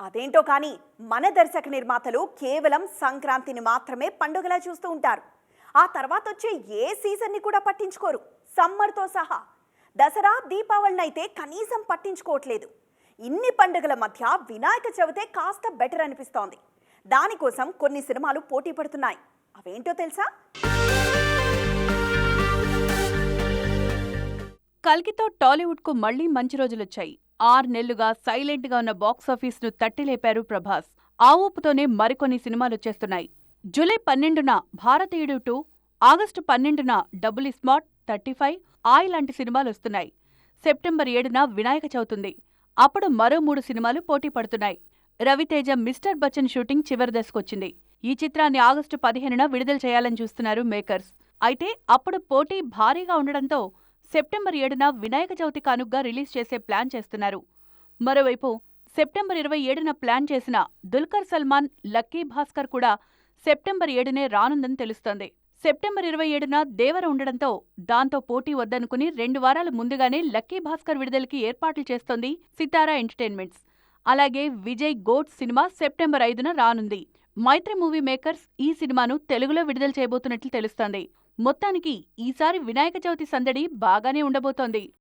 అదేంటో కానీ మన దర్శక నిర్మాతలు కేవలం సంక్రాంతిని మాత్రమే పండుగలా చూస్తూ ఉంటారు. ఆ తర్వాత వచ్చే ఏ సీజన్ని కూడా పట్టించుకోరు. సమ్మర్తో సహా. దసరా దీపావళిని అయితే కనీసం పట్టించుకోవట్లేదు. ఇన్ని పండుగల మధ్య వినాయక చవితే కాస్త బెటర్ అనిపిస్తోంది. దానికోసం కొన్ని సినిమాలు పోటీ పడుతున్నాయి. అవేంటో తెలుసా? కల్కితో టాలీవుడ్కు మళ్ళీ మంచి రోజులొచ్చాయి. ఆరు నెలలుగా సైలెంట్గా ఉన్న బాక్సాఫీస్ను తట్టిలేపారు ప్రభాస్. ఆ ఊపుతోనే మరికొన్ని సినిమాలొచ్చేస్తున్నాయి జూలై పన్నెండున భారతీయుడు టూ ఆగస్టు పన్నెండున double smart thirty five Aay లాంటి సినిమాలు వస్తున్నాయి. సెప్టెంబర్ ఏడున వినాయక చవితుంది. అప్పుడు మరో మూడు సినిమాలు పోటీ పడుతున్నాయి. రవితేజ మిస్టర్ బచ్చన్ షూటింగ్ చివరి దశకొచ్చింది. ఈ చిత్రాన్ని ఆగస్టు పదిహేనున విడుదల చేయాలని చూస్తున్నారు మేకర్స్. అయితే అప్పుడు పోటీ భారీగా ఉండడంతో సెప్టెంబర్ ఏడున వినాయక చవితి కానుగ్గా రిలీజ్ చేసే ప్లాన్ చేస్తున్నారు. మరోవైపు సెప్టెంబర్ ఇరవై ఏడున ప్లాన్ చేసిన దుల్కర్ సల్మాన్ లక్కీ భాస్కర్ కూడా సెప్టెంబర్ ఏడునే రానుందని తెలుస్తోంది. సెప్టెంబర్ ఇరవై ఏడున దేవర ఉండడంతో దాంతో పోటీ వద్దనుకుని రెండు వారాల ముందుగానే లక్కీ భాస్కర్ విడుదలకి ఏర్పాట్లు చేస్తోంది సితారా ఎంటర్టైన్మెంట్స్. అలాగే విజయ్ గోట్ సినిమా సెప్టెంబర్ ఐదున రానుంది. మైత్రి మూవీ మేకర్స్ ఈ సినిమాను తెలుగులో విడుదల చేయబోతున్నట్లు తెలుస్తోంది. మొత్తానికి ఈసారి వినాయక చవితి సందడి బాగానే ఉండబోతోంది.